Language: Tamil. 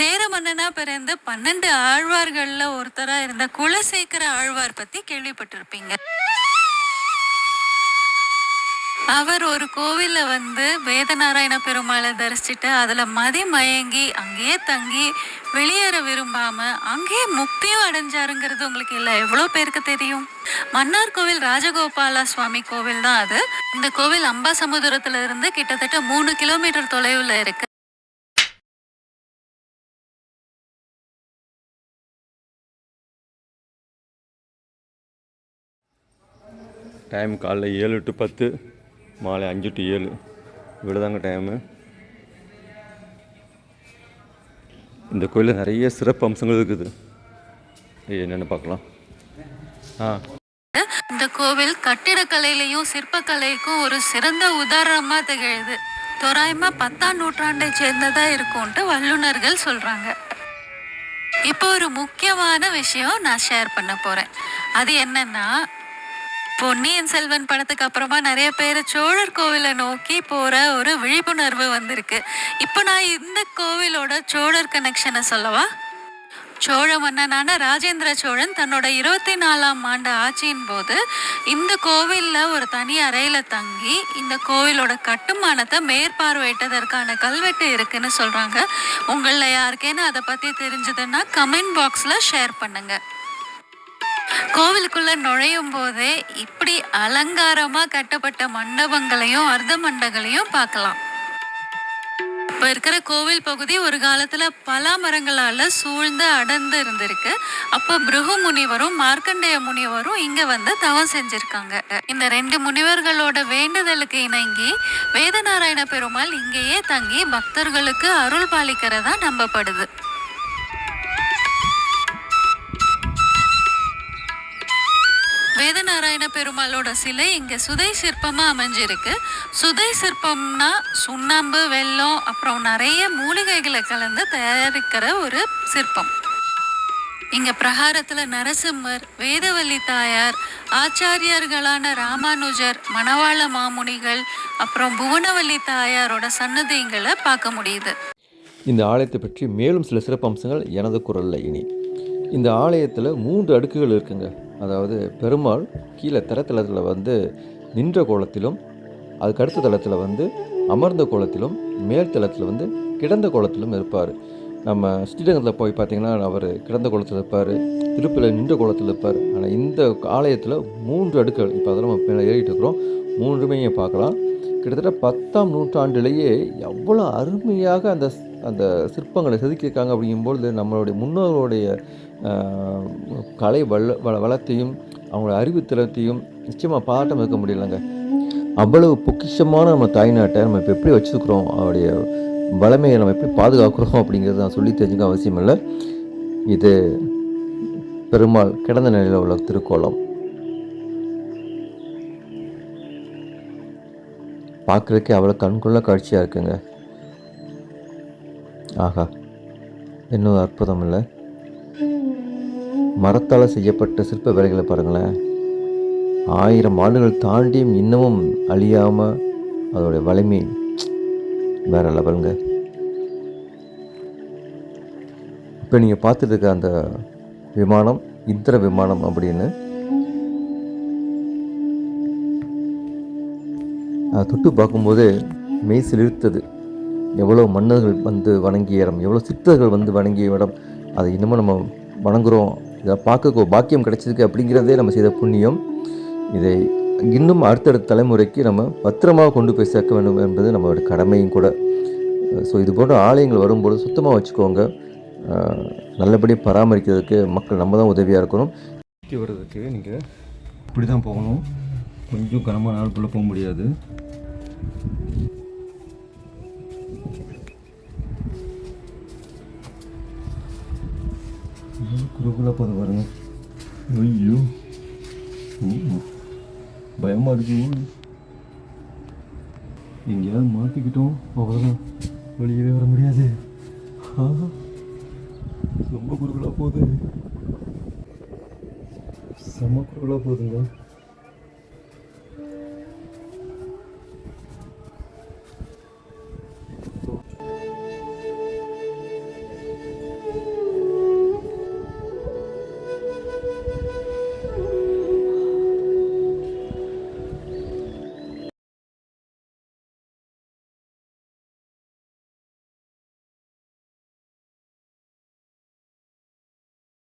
சேர மன்னனா பிறந்து பன்னெண்டு ஆழ்வார்கள்ல ஒருத்தரா இருந்த குலசேகர ஆழ்வார் பத்தி கேள்விப்பட்டிருப்பீங்க. அவர் ஒரு கோவிலில் வந்து வேதநாராயண பெருமாளை தரிசிச்சுட்டு அதுல மதி மயங்கி அங்கேயே தங்கி வெளியேற விரும்பாம அங்கேயே முக்தியும் அடைஞ்சாருங்கிறது உங்களுக்கு இல்ல? எவ்வளவு பேருக்கு தெரியும்? மன்னார் கோவில் ராஜகோபால சுவாமி கோவில் தான் அது. இந்த கோவில் அம்பாசமுத்திரத்துல இருந்து கிட்டத்தட்ட மூணு கிலோமீட்டர் தொலைவுல இருக்கு. டைம் காலைல ஏழு டு பத்து மாலை அஞ்சு டு ஏழு. இவ்வளோதாங்க டைமு இந்த கோயிலில் நிறைய சிறப்பு அம்சங்கள் இருக்குது. என்னென்னு பார்க்கலாம். ஆ. இந்த கோவில் கட்டிடக்கலையிலையும் சிற்பக்கலைக்கும் ஒரு சிறந்த உதாரணமாக திகழுது. தோராயமாக பத்தாம் நூற்றாண்டை சேர்ந்ததாக இருக்கும்ன்ட்டு வல்லுநர்கள் சொல்கிறாங்க இப்போ ஒரு முக்கியமான விஷயம் நான் ஷேர் பண்ண போகிறேன் அது என்னென்னா பொன்னியின் செல்வன் படத்துக்கு அப்புறமா நிறைய பேர் சோழர் கோவிலை நோக்கி போகிற ஒரு விழிப்புணர்வு வந்திருக்கு. இப்போ நான் இந்த கோவிலோட சோழர் கனெக்ஷனை சொல்லவா? சோழ மன்னனான ராஜேந்திர சோழன் தன்னோட இருபத்தி நாலாம் ஆண்டு ஆட்சியின் போது இந்த கோவிலில் ஒரு தனி அறையில் தங்கி இந்த கோவிலோட கட்டுமானத்தை மேற்பார்வையிட்டதற்கான கல்வெட்டு இருக்குன்னு சொல்கிறாங்க உங்களில் யாருக்கேன்னு அதை பற்றி தெரிஞ்சதுன்னா கமெண்ட் பாக்ஸில் ஷேர் பண்ணுங்கள் கோவிலுக்குள்ள நுழையும் போதே இப்படி அலங்காரமா கட்டப்பட்ட மண்டபங்களையும் அர்த்த மண்டங்களையும் பார்க்கலாம். இப்ப இருக்கிற கோவில் பகுதி ஒரு காலத்துல பலா மரங்களால சூழ்ந்து அடர்ந்து இருந்திருக்கு. அப்போ பிருகு முனிவரும் மார்க்கண்டேய முனிவரும் இங்க வந்து தவம் செஞ்சிருக்காங்க. இந்த ரெண்டு முனிவர்களோட வேண்டுதலுக்கு இணங்கி வேதநாராயண பெருமாள் இங்கேயே தங்கி பக்தர்களுக்கு அருள் பாலிக்கிறதா நம்பப்படுது. வேதநாராயண பெருமாளோட சிலை இங்கே சுதை சிற்பமாக அமைஞ்சிருக்கு. சுதை சிற்பம்னா சுண்ணாம்பு வெல்லம் அப்புறம் நிறைய மூலிகைகளை கலந்து தயாரிக்கிற ஒரு சிற்பம். இங்கே பிரகாரத்தில் நரசிம்மர் வேதவல்லி தாயார் ஆச்சாரியர்களான ராமானுஜர் மணவாள மாமுனிகள் அப்புறம் புவனவல்லி தாயாரோட சன்னதிங்களை பார்க்க முடியுது. இந்த ஆலயத்தை பற்றி மேலும் சில சிறப்பம்சங்கள் எனது குரலில் இனி. இந்த ஆலயத்தில் மூன்று அடுக்குகள் இருக்குங்க. அதாவது பெருமாள் கீழே தரத்தளத்தில் வந்து நின்ற கோலத்திலும் அதுக்கு அடுத்த தளத்தில் வந்து அமர்ந்த கோலத்திலும் மேல் தளத்தில் வந்து கிடந்த கோலத்திலும் இருப்பார். நம்ம ஸ்ரீரங்கத்தில் போய் பார்த்தீங்கன்னா அவர் கிடந்த கோலத்தில் இருப்பார் திருப்பியில் நின்ற கோலத்தில் இருப்பார். ஆனால் இந்த ஆலயத்தில் மூன்று அடுக்குகள் இப்போ அதெல்லாம் நம்ம மேலே ஏறிட்டு இருக்கிறோம் மூன்றுமே பார்க்கலாம். கிட்டத்தட்ட பத்தாம் நூற்றாண்டிலேயே எவ்வளோ அருமையாக அந்த அந்த சிற்பங்களை செதுக்கியிருக்காங்க அப்படிங்கும்பொழுது நம்மளுடைய முன்னோர்களுடைய கலை வள வள வளத்தையும் அவங்களோட அறிவுத்திறத்தையும் நிச்சயமாக பாராட்டம் இருக்க முடியலங்க. அவ்வளவு பொக்கிஷமான நம்ம தாய்நாட்டை நம்ம இப்போ எப்படி வச்சுருக்குறோம்? அவருடைய வளமையை நம்ம எப்படி பாதுகாக்கிறோம் அப்படிங்கிறத நான் சொல்லி தெரிஞ்சுக்க அவசியம் இல்லை. இது பெருமாள் கிடந்த நிலையில் உள்ள திருக்கோலம். பார்க்குறதுக்கே அவ்வளோ கண்கொள்ள காட்சியாக இருக்குங்க. ஆஹா இன்னும் அற்புதம் இல்லை மரத்தால் செய்யப்பட்ட சிற்ப வேலைகளை பாருங்களேன். ஆயிரம் ஆண்டுகள் தாண்டியும் இன்னமும் அழியாமல் அதோடைய வலிமை வேற லெவலுங்க. இப்போ நீங்கள் பார்த்துட்டு இருக்க அந்த விமானம் இந்திர விமானம் அப்படின்னு. தொட்டு பார்க்கும்போது மெய் சிலிர்த்தது. எவ்வளோ மன்னர்கள் வந்து வணங்கிய இடம் எவ்வளோ சித்தர்கள் வந்து வணங்கிய இடம் அதை இன்னமும் நம்ம வணங்குகிறோம் இதை பார்க்க பாக்கியம் கிடைச்சிருக்கு அப்படிங்கிறதே நம்ம செய்த புண்ணியம். இதை இன்னும் அடுத்தடுத்த தலைமுறைக்கு நம்ம பத்திரமாக கொண்டு போய் சேர்க்க வேண்டும் என்பது நம்மளோட கடமையும் கூட. ஸோ இது போன்ற ஆலயங்கள் வரும்போது சுத்தமாக வச்சுக்கோங்க. நல்லபடியாக பராமரிக்கிறதுக்கு மக்கள் நம்ம தான் உதவியாக இருக்கணும். சுற்றி வர்றதுக்கு நீங்கள் இப்படி தான் போகணும். கொஞ்சம் கனமான நாளுக்குள்ளே போக முடியாது. குறுக்குள்ள போது பாருங்க ஐயோ ம். பயமா இருக்கு எங்கேயாவது மாற்றிக்கிட்டோம் அவ்வளோதான் வெளியவே வர முடியாது ரொம்ப குறுக்கலாக போகுது செம்ம குறுக்கலாக போகுதுங்க